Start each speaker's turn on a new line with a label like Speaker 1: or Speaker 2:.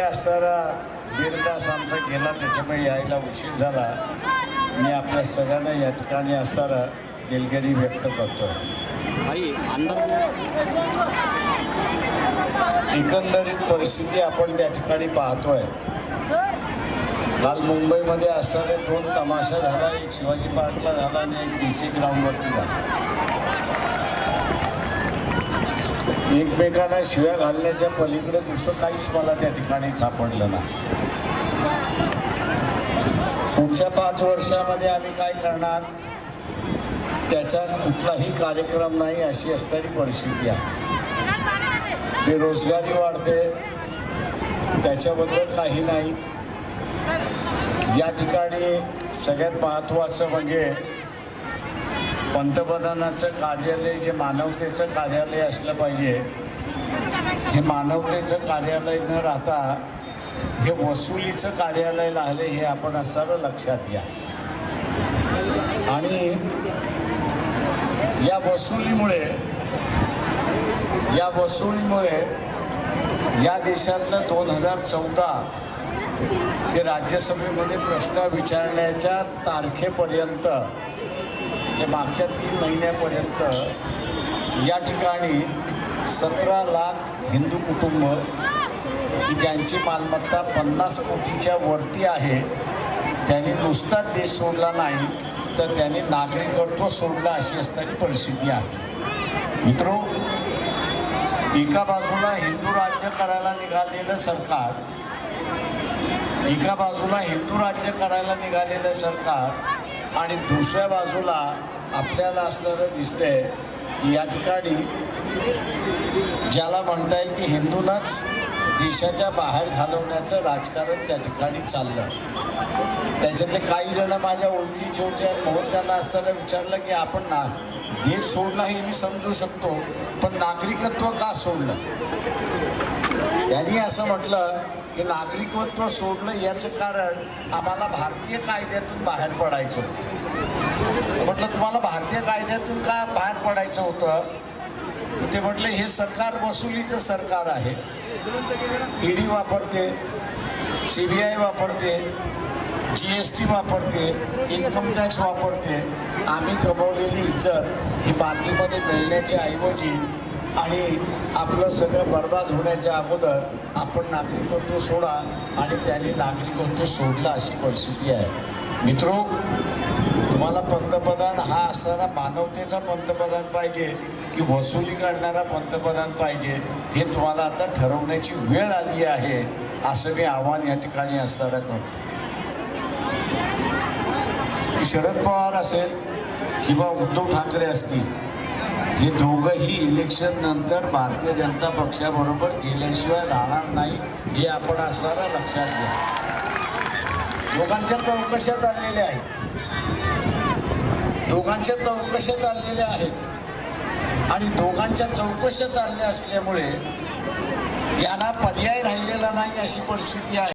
Speaker 1: असणारा दीड तास आमचा गेला त्याच्यामुळे यायला उशीर झाला. मी आपल्या सगळ्यांना या ठिकाणी असणारा दिलगिरी व्यक्त करतो एकंदरीत परिस्थिती आपण त्या ठिकाणी पाहतोय. काल मुंबईमध्ये असणारे दोन तमाशा झाला एक शिवाजी पार्कला झाला आणि एक डी सी ग्राउंडवरती झाला. एकमेकांना शिव्या घालण्याच्या पलीकडे दुसरं काहीच मला त्या ठिकाणी सापडलं नाही. पुढच्या पाच वर्षामध्ये आम्ही काय करणार? त्याचा कुठलाही कार्यक्रम नाही अशी असणारी परिस्थिती आहे. बेरोजगारी वाढते. त्याच्याबद्दल काही नाही. या ठिकाणी सगळ्यात महत्त्वाचं म्हणजे पंतप्रधानाचं कार्यालय जे मानवतेचं कार्यालय असलं पाहिजे हे मानवतेचं कार्यालय न राहता हे वसुलीचं कार्यालय लागले हे आपण असावं लक्षात घ्या. आणि या वसुलीमुळे या वसुलीमुळे या देशातलं दोन हजार चौदा ते राज्यसभेमध्ये प्रश्न विचारण्याच्या तारखेपर्यंत जे मागच्या तीन महिन्यापर्यंत या ठिकाणी सतरा लाख हिंदू कुटुंब की ज्यांची मालमत्ता पन्नास कोटीच्या वरती आहे त्यांनी नुसताच देश सोडला नाही तर त्यांनी नागरिकत्व सोडलं अशी असणारी परिस्थिती आहे. मित्रो एका बाजूला हिंदू राज्य करायला निघालेलं सरकार एका बाजूला हिंदू राज्य करायला निघालेलं सरकार आणि दुसऱ्या बाजूला आपल्याला असणारं दिसतंय की या ठिकाणी ज्याला म्हणता येईल की हिंदूंनाच देशाच्या बाहेर घालवण्याचं राजकारण त्या ठिकाणी चाललं. त्याच्यातले काही जण माझ्या ओळखीचे होते म्हणून त्यांना असताना विचारलं की आपण ना देश सोडला हे मी समजू शकतो पण नागरिकत्व का सोडलं? त्यांनी असं म्हटलं की नागरिकत्व सोडलं याचं कारण आम्हाला भारतीय कायद्यातून बाहेर पडायचं होतं. म्हटलं तुम्हाला भारतीय कायद्यातून का बाहेर पडायचं होतं? तर ते म्हटलं हे सरकार वसुलीचं सरकार आहे. ईडी वापरते सी बी आय वापरते जी एस टी वापरते इन्कम टॅक्स वापरते. आम्ही कमवलेली इज्जत ही मातीमध्ये मिळण्याच्या ऐवजी आणि आपलं सगळं बर्बाद होण्याच्या अगोदर आपण नागरिकत्व सोडा आणि त्यांनी नागरिकत्व सोडलं अशी परिस्थिती आहे. मित्रो तुम्हाला पंतप्रधान हा असणारा मानवतेचा पंतप्रधान पाहिजे की वसुली करणारा पंतप्रधान पाहिजे हे तुम्हाला आता ठरवण्याची वेळ आली आहे असं मी आव्हान या ठिकाणी असणारा करतो. की शरद पवार असेल किंवा उद्धव ठाकरे असतील हे दोघंही इलेक्शन नंतर भारतीय जनता पक्षाबरोबर गेल्याशिवाय राहणार नाही हे आपण असायला लक्षात घ्या. दोघांच्या चौकशा चाललेल्या आहेत. दोघांच्या चौकशा चाललेल्या आहेत. आणि दोघांच्या चौकशा चालल्या असल्यामुळे यांना पर्याय राहिलेला नाही अशी परिस्थिती आहे.